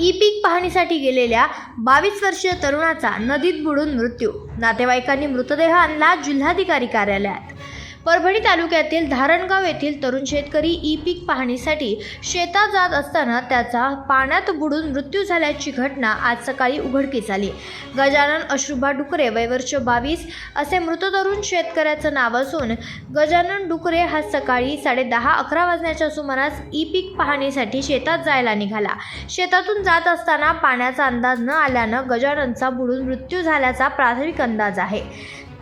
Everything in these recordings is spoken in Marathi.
ई पीक पाहणीसाठी गेलेल्या बावीस वर्षीय तरुणाचा नदीत बुडून मृत्यू. नातेवाईकांनी मृतदेह आणला जिल्हाधिकारी कार्यालयात. परभणी तालुक्यातील धारणगाव येथील तरुण शेतकरी ई पीक पाहणीसाठी शेतात जात असताना त्याचा पाण्यात बुडून मृत्यू झाल्याची घटना आज सकाळी उघडकीस आली. गजानन अश्रुभा डुकरे वयवर्ष बावीस असे मृत तरुण शेतकऱ्याचं नाव असून गजानन डुकरे हा सकाळी साडेदहा अकरा वाजण्याच्या सुमारास ई पीक पाहणीसाठी शेतात जायला निघाला. शेतातून जात असताना पाण्याचा अंदाज न आल्यानं गजाननचा बुडून मृत्यू झाल्याचा प्राथमिक अंदाज आहे.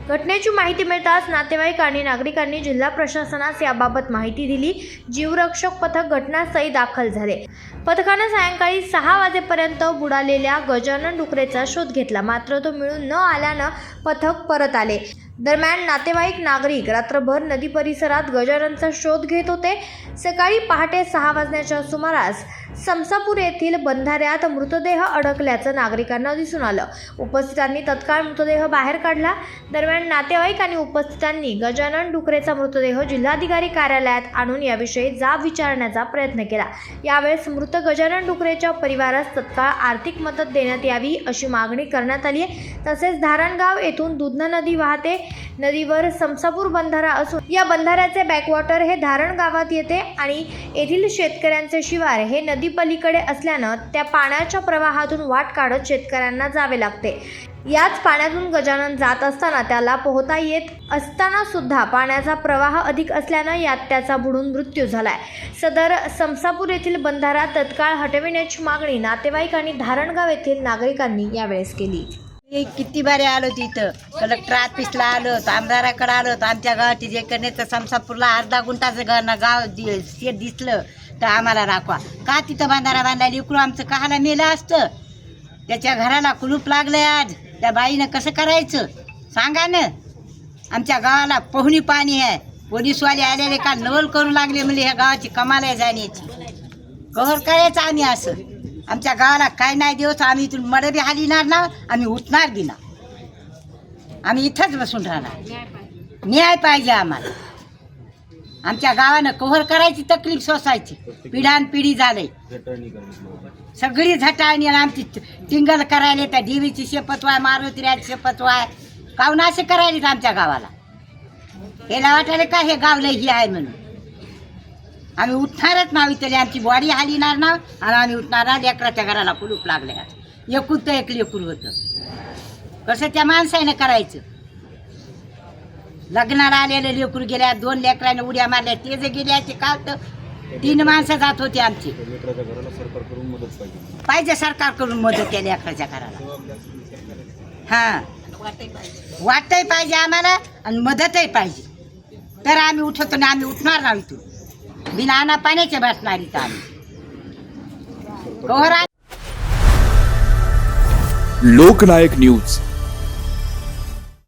घटनेची माहिती मिळताच नातेवाईक आणि नागरिकांनी जिल्हा प्रशासनास याबाबत माहिती दिली. जीवरक्षक पथक घटनास्थळी दाखल झाले. पथकानं सायंकाळी सहा वाजेपर्यंत बुडालेल्या गजानन डुकरेचा शोध घेतला. मात्र तो मिळून न आल्यानं पथक परत आले. दरम्यान नातेवाईक नागरिक रात्रभर नदी परिसरात गजाननचा शोध घेत होते. सकाळी पहाटे सहा वाजण्याच्या सुमारास समसापूर येथील बंधाऱ्यात मृतदेह अडकल्याचं नागरिकांना दिसून आलं. उपस्थितांनी तत्काळ मृतदेह बाहेर काढला. दरम्यान नातेवाईक आणि उपस्थितांनी गजानन डुकरेचा मृतदेह जिल्हाधिकारी कार्यालयात आणून याविषयी जाब विचारण्याचा प्रयत्न केला. यावेळेस मृत गजानन डुकरेच्या परिवारास तत्काळ आर्थिक मदत देण्यात यावी अशी मागणी करण्यात आली आहे तसेच धारणगाव येथून दुधना नदी वाहते. नदीवर समसापूर बंधारा असून या बंधाऱ्याचे बॅकवॉटर हे धारण गावात येते आणि येथील शेतकऱ्यांचे शिवार हे नदी पलीकडे असल्यानं त्या पाण्याच्या प्रवाहातून वाट काढत शेतकऱ्यांना जावे लागते. याच पाण्यातून गजानन जात असताना त्याला पोहता येत असताना सुद्धा पाण्याचा प्रवाह अधिक असल्यानं यात त्याचा बुडून मृत्यू झालाय. सदर समसापूर येथील बंधारा तत्काळ हटविण्याची मागणी नातेवाईक आणि धारणगाव येथील नागरिकांनी यावेळेस केली. किती बारे आलो तिथं. कलेक्टर ऑफिसला आलो आमदाराकडे आलो आमच्या गावाची जे करणे तर समसापूरला अर्धा गुंठाचं घर ना गाव दि- शेत दिसलं तर आम्हाला राखवा का तिथं बांधारा बांधायला इकडून आमचं कहाला मेलं असतं? त्याच्या घराला कुलूप लागलंय आज. त्या बाईनं कसं करायचं? सांगा ना. आमच्या गावाला पोहणी पाणी आहे. पोलीसवाले आलेले का नवल करू लागले म्हणजे ह्या गावाची कमाल आहे जाण्याची. कव्हर करायचं आम्ही असं. आमच्या गावाला काय नाही दिवस आम्ही इथून मडे बी हालिणार ना आम्ही उठणार बी ना. आम्ही इथंच बसून राहणार. न्याय पाहिजे आम्हाला. आमच्या गावानं कव्हर करायची तकलीफ सोसायची. पिढान पिढी झाले सगळी झटाळणी आमची टिंगल करायला त्या देवीची शपथ वाय मारुतीराची शपथ वाय. काहून असे करायलेत आमच्या गावाला? याला वाटायला का हे गावलं ही आहे म्हणून? आम्ही उठणारच नाव इथली आमची बॉडी हालिणार ना आणि आम्ही उठणार ना लेकराच्या घराला कुलूप लागले एकूण तर एक लेकूर होतं. कसं त्या माणसाने करायचं? लग्नाला आलेले लेकूर गेल्या दोन लेकराने उड्या मारल्या ते जे गेले ते का तर तीन माणसं जात होती आमची. घराला सरकार करून मदत पाहिजे. पाहिजे सरकारकडून मदत त्या लेकराच्या घराला. हा. वाटतही पाहिजे आम्हाला आणि मदतही पाहिजे. तर आम्ही उठवतो ना आम्ही उठणार ना इथून. बिना पाण्याचे बसणारी इथं लोकनायक न्यूज.